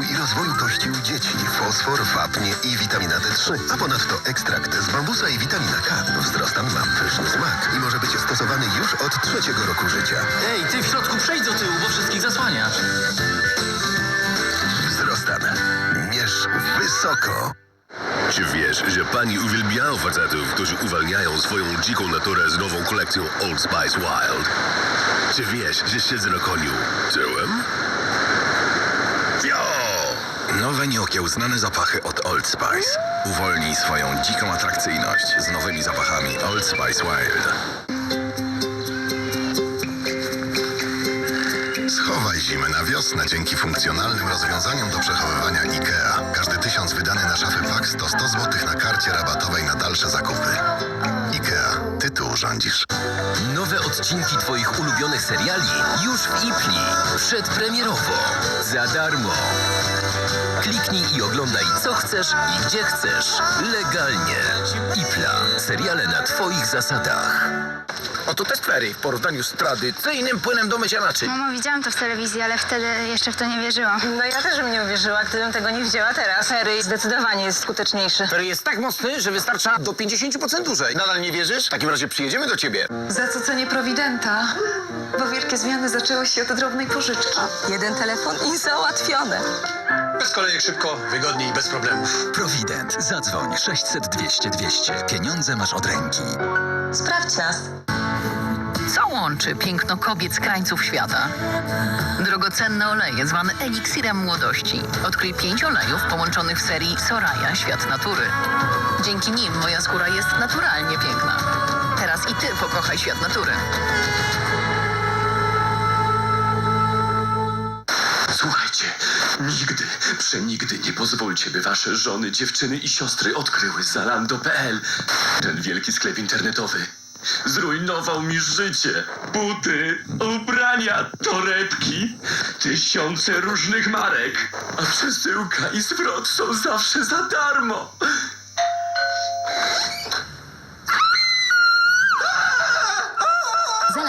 wzrostu i rozwoju kości u dzieci, fosfor, wapnie i witamina D3, a ponadto ekstrakt z bambusa i witamina K. Wzrostan ma pyszny smak i może być stosowany już od trzeciego roku życia. Ej, ty w środku przejdź do tyłu, bo wszystkich zasłaniasz. Wzrostan. Mierz wysoko. Czy wiesz, że pani uwielbiają facetów, którzy uwalniają swoją dziką naturę z nową kolekcją Old Spice Wild? Czy wiesz, że siedzę na koniu tyłem? Nowe nieokiełznane zapachy od Old Spice. Uwolnij swoją dziką atrakcyjność z nowymi zapachami Old Spice Wild. Schowaj zimę na wiosnę dzięki funkcjonalnym rozwiązaniom do przechowywania IKEA. Każdy tysiąc wydany na szafę Pax to 100 zł na karcie rabatowej na dalsze zakupy. Nowe odcinki Twoich ulubionych seriali już w Ipli. Przedpremierowo. Za darmo. Kliknij i oglądaj co chcesz i gdzie chcesz. Legalnie. Ipla. Seriale na Twoich zasadach. Oto test Ferry w porównaniu z tradycyjnym płynem do mycia naczyń. Mamo, widziałam to w telewizji, ale wtedy jeszcze w to nie wierzyłam. No ja też bym nie uwierzyła, gdybym tego nie widziała teraz. Ferry zdecydowanie jest skuteczniejszy. Ferry jest tak mocny, że wystarcza do 50% dłużej. Nadal nie wierzysz? W takim razie przyjedziemy do ciebie. Zacucenie Prowidenta, bo wielkie zmiany zaczęły się od drobnej pożyczki. Jeden telefon i załatwione. Bez kolejek szybko, wygodnie i bez problemów. Prowident. Zadzwoń 600 200 200. Pieniądze masz od ręki. Sprawdź nas. Co łączy piękno kobiet z krańców świata? Drogocenne oleje zwane eliksirem młodości. Odkryj pięć olejów połączonych w serii Soraya Świat Natury. Dzięki nim moja skóra jest naturalnie piękna. Teraz i ty pokochaj świat natury. Słuchajcie, nigdy, przenigdy nie pozwólcie, by wasze żony, dziewczyny i siostry odkryły Zalando.pl. Ten wielki sklep internetowy zrujnował mi życie. Buty, ubrania, torebki, tysiące różnych marek. A przesyłka i zwrot są zawsze za darmo.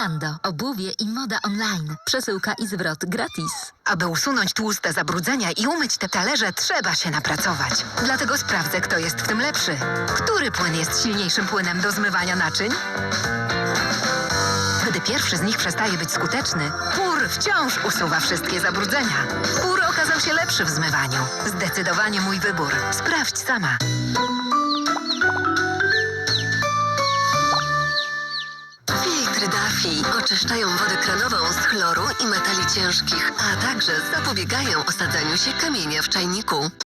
Zalando. Obuwie i moda online. Przesyłka i zwrot gratis. Aby usunąć tłuste zabrudzenia i umyć te talerze, trzeba się napracować. Dlatego sprawdzę, kto jest w tym lepszy. Który płyn jest silniejszym płynem do zmywania naczyń? Gdy pierwszy z nich przestaje być skuteczny, PUR wciąż usuwa wszystkie zabrudzenia. PUR okazał się lepszy w zmywaniu. Zdecydowanie mój wybór. Sprawdź sama. Oczyszczają wodę kranową z chloru i metali ciężkich, a także zapobiegają osadzaniu się kamienia w czajniku.